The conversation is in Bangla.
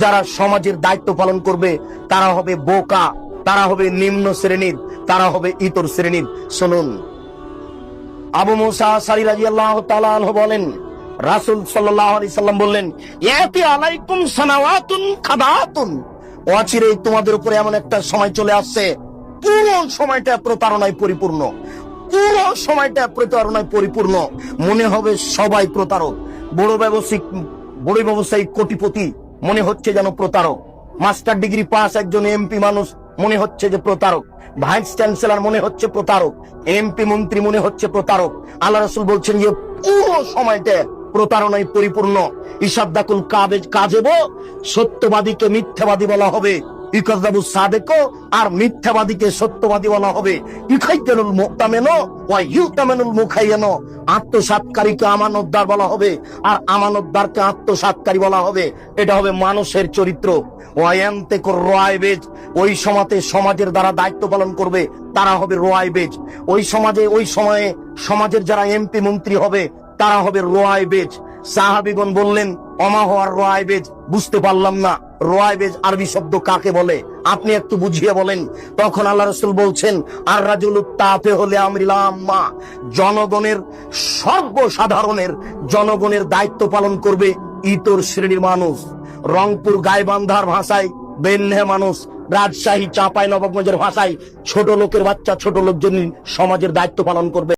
যারা সমাজের দায়িত্ব পালন করবে, তারা হবে বোকা, তারা হবে নিম্ন শ্রেণির, তারা হবে ইতর শ্রেণির। শুনুন। আবু মুসা সারি রাজি আল্লাহ বলেন, রাসুল সাল্লাম বললেন সানাওয়াতুন খাদাতুন অচিরেই তোমাদের উপরে এমন একটা সময় চলে আসছে, পুরো সময়টা প্রতারণায় পরিপূর্ণ। পুরো সময়টা প্রতারণায় পরিপূর্ণ। মনে হবে সবাই প্রতারক। বড় ব্যবসায়িক বড় ব্যবসায়িক কোটিপতি মনে হচ্ছে যেন প্রতারক। মাস্টার ডিগ্রি পাস একজন এমপি মানুষ মনে হচ্ছে যে প্রতারক। ভাইস চ্যান্সেলর মনে হচ্ছে প্রতারক। এমপি মন্ত্রী মনে হচ্ছে প্রতারক। আল্লাহ রসুল বলছেন যে পুরো সময়টা প্রতারণায় পরিপূর্ণ। ইসাব দাকুল কাজেব, সত্যবাদীকে মিথ্যাবাদী বলা হবে। আর মিথ্যাবাদীকে সত্যবাদী বলা হবে। আমানতদার বলা হবে আর আত্মসাৎকারী বলা হবে। এটা হবে মানুষের চরিত্র। ওই সমাজে সমাজের দ্বারা দায়িত্ব পালন করবে, তারা হবে রয়বেজ ওই সমাজে, ওই সময়ে সমাজের যারা এমপি, মন্ত্রী হবে, তারা হবে রয়বেজ সাহাবিগণ বললেন, অমা হওয়ার রয়বেজ বুঝতে পারলাম না। রয়বেজ আরবি শব্দ কাকে বলে? আপনি একটু বুঝিয়ে বলেন। তখন আল্লাহ রসুল বলছেন আর রাজুল তাপে হলে আমরিলাম্মা জনগণের সর্বসাধারণের জনগণের দায়িত্ব পালন করবে ইতর শ্রেণির মানুষ। রংপুর গাইবান্ধার ভাষায় বেন্যা মানুষ, রাজশাহী, চাপাই, নবাবগঞ্জের ভাষায় ছোট লোকের বাচ্চা, ছোট লোকজন সমাজের দায়িত্ব পালন করবে।